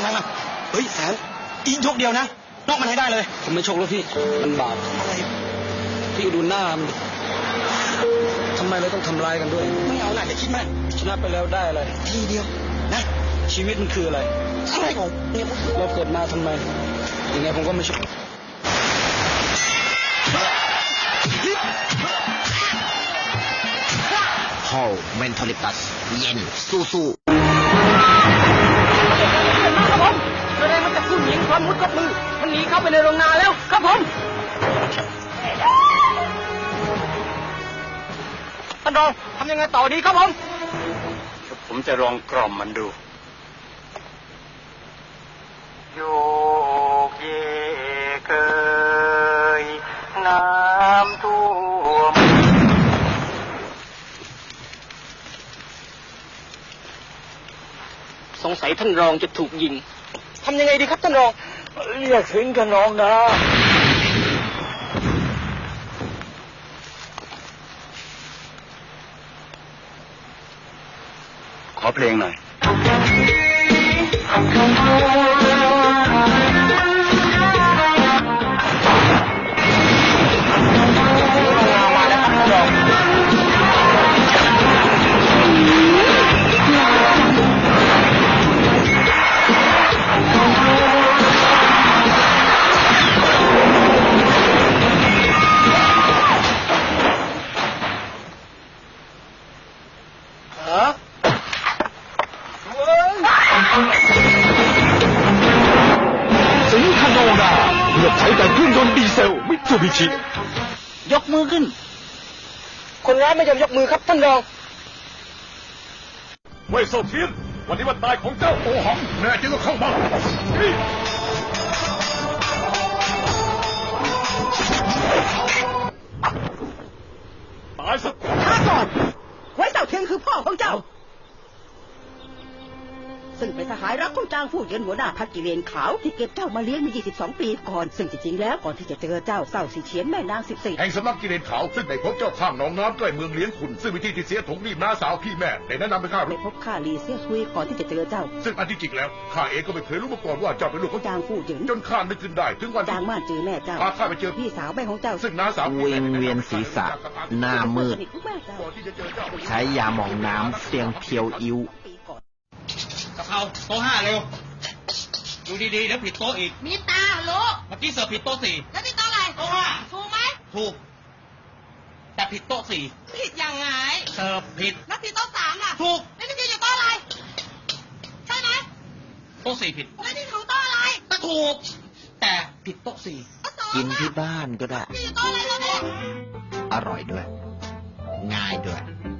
งฟังฟังเฮ้ยแสนอีกยกเดียวนะนอกมันให้ได้เลย ผมไม่ชกแล้วพี่มันบาปอะไรพี่ดูหน้ามันดิทำไมเราต้องทำร้ายกันด้วย ไม่เอาหน่ะอย่าคิดมากชนะไปแล้วได้อะไรทีเดียวนะชีวิตมันคืออะไรอะไรของเนี่ยเราเกิดมาทำไมยังไงผมก็ไม่ชกฮอลเมนทอลิตัส เย็นสู้สู้ มมุดกับมือ มันหนีเข้าไปในโรงนาแล้วครับผมท่านรองทำยังไงต่อดีครับผม ผมจะลองกล่อมมันดูโยกเยกเคยน้ำท่วมสงสัยท่านรองจะถูกยิงทำยังไงดีครับท่านรอง เรียกถึงกันน้องนะขอเพลงหน่อย สิงคโนนาเลือกใช้แต่เครื่องยนต์ดีเซลมิตซูบิชิ ยกมือขึ้น คนร้ายไม่ยอมยกมือครับท่านรองเว่ยโซเทียนวันนี้วันตายของเจ้าโอหังแน่จริงก็เข้ามา ย ซึ่งเป็นสหายรักของจางฟู่เหยินหัวหน้าพักกิเลนขาวที่เก็บเจ้ามาเลี้ยงมา22 ปีก่อน ซึ่งจริงๆแล้วก่อนที่จะเจอเจ้าเศร้าสีเฉียนแม่นาง14แห่งสำนักกิเลนขาวซึ่งได้พบเจ้าข้างหนองน้ำใกล้เมืองเลี้ยงขุนซึ่งวิธีที่เสียถงรีบน้าสาวพี่แม่ได้แนะนำไปข้าไม่รู้พบข้าลีเซียซุยก่อนที่จะเจอเจ้า ซึ่งอันที่จริงแล้วข้าเองก็ไม่เคยรู้มาก่อนว่าเจ้าเป็นลูกของจางฟู่เหยินจนข้านึกขึ้นได้ถึงวันจางม่านจือแม่เจ้าพาข้าไปเจอพี่สาวแม่ของเจ้า ซึ่งน้าสาวพี่เวียนเวียนศีรษะหน้ามืดสนิทของแม่เจ้าก่อนที่จะเจอเจ้าใช้ยาหมองน้ำเสียงเพียวอิ้ว ปีก่อนกะเพราโต๊ะห้าเร็ว ดูดีๆเดี๋ยวผิดโต๊ะอีก มีตาลูก เมื่อกี้เสิร์ฟผิดโต๊ะสี่ แล้วนี่โต๊ะอะไรโต๊ะห้า ถูกไหม ถูก แต่ผิดโต๊ะสี่ ผิดยังไง เสิร์ฟผิด แล้วผิดโต๊ะสามล่ะ ถูก แล้วนี่จะอยู่โต๊ะอะไร ใช่ไหมโต๊ะสี่ผิด แล้วนี่ของโต๊ะอะไรก็ถูก แต่ผิดโต๊ะสี่โต๊ะสองกินอะที่บ้านก็ได้จะอยู่โต๊ะอะไรแล้วเนี่ยอร่อยด้วย ง่ายด้วยโ